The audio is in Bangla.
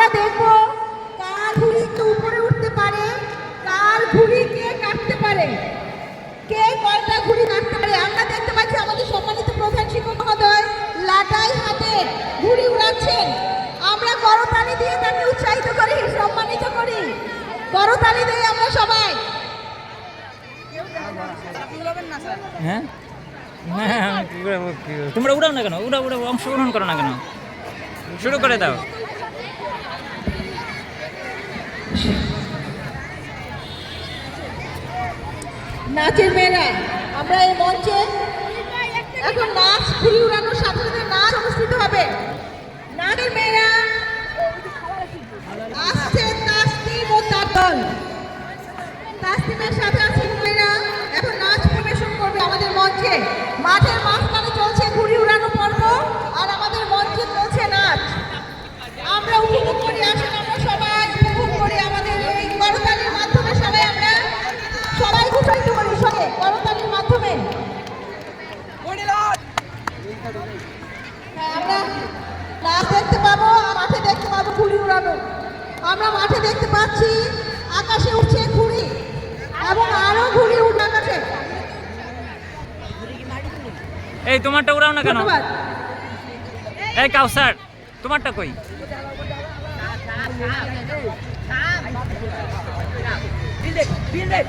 আমরা দেখব কার ঘুড়ি একটু উপরে উঠতে পারে কার ঘুড়ি কে কাটতে পারে কে কয়টা ঘুড়ি কাটতে পারে? আমরা দেখতে পাচ্ছি আমাদের সম্মানিত প্রধান শিক্ষক মহোদয় লাটাই হাতে ঘুড়ি উড়াচ্ছেন। আমরা করতালি দিয়ে তাকে উৎসাহিত করি সম্মানিত করি। করতালি দিয়ে আমরা সবাই। হ্যাঁ? হ্যাঁ কি কি তোমরা উড়াও না কেন? উড়াও উড়াও অংশগ্রহণ করো না কেন? শুরু করে দাও। নাচের মেয়েরা আমরা এই মঞ্চে এখন নাচ ঘুরি উড়ানোর সাথে সাথে নাচ অনুষ্ঠিত হবে। নাচের মেয়েরা আসছে তাসনিম ও তার দল। তাসনিমের সাথে আছে মেয়েরা এখন নাচ পরিবেশন করবে আমাদের মঞ্চে। মাঠের মাঝখানে আমরা মাঠে দেখতে পাচ্ছি আকাশে উঠছে ঘুড়ি এবং আরও ঘুড়ি উঠে আকাশে। এই তোমারটা উড়াও না কেন? এই কাউসার তোমারটা কই? bill it.